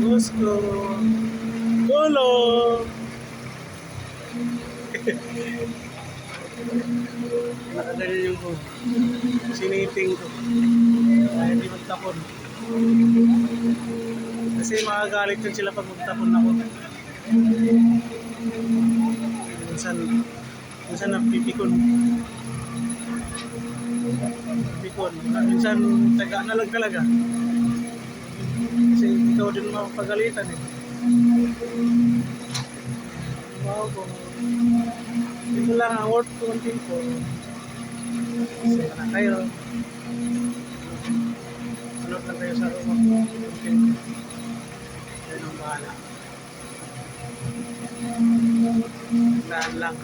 Diyos ko. Tulong! Nakaganyan yung ko. Siniting ko. Kaya hindi magtapon. Kasi makagalit yun sila pag magtapon ako. Minsan, minsan napipikon. Pikon. Minsan, taga na lang talaga. Kasi ikaw din mapagalitan eh. Wow, kung ito lang ang worth kunting ko. Kasi na kayo. Ano lang kayo sa rumah ko. Kunting. Yan ang bahala. Daan lang.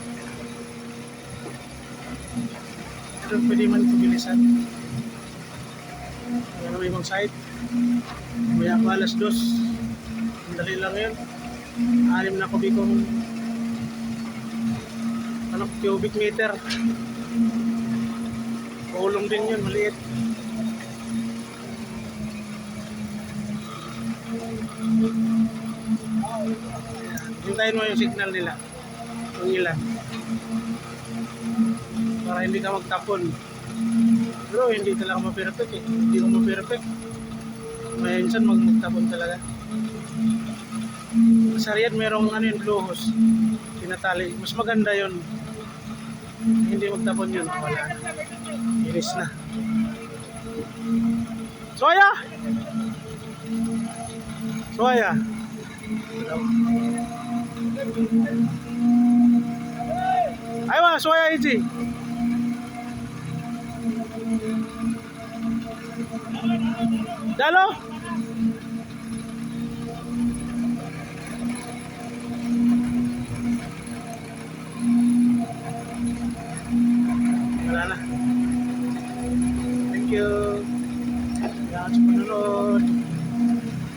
Pero pwede man ito bilisan. Ano may ibang site. Maya pa alas dos. Ang dali lang yun. Anim na kubikong ano, cubic meter. Kulong din yun, maliit. Hintayin mo yung signal nila. Kung ilan. Para hindi ka magtapon. Pero hindi talaga ma-perfect eh. Hindi ko ma-perfect. May minsan mag magtapon talaga. Sa Riyadh merong ano yung luhos. Tinatali. Mas maganda yon Hindi magtapon yun. Wala. Inis na. Soya! Soya! Ay mga soya iti. Dalo? Wala na. Thank you. Salamat sa panonood.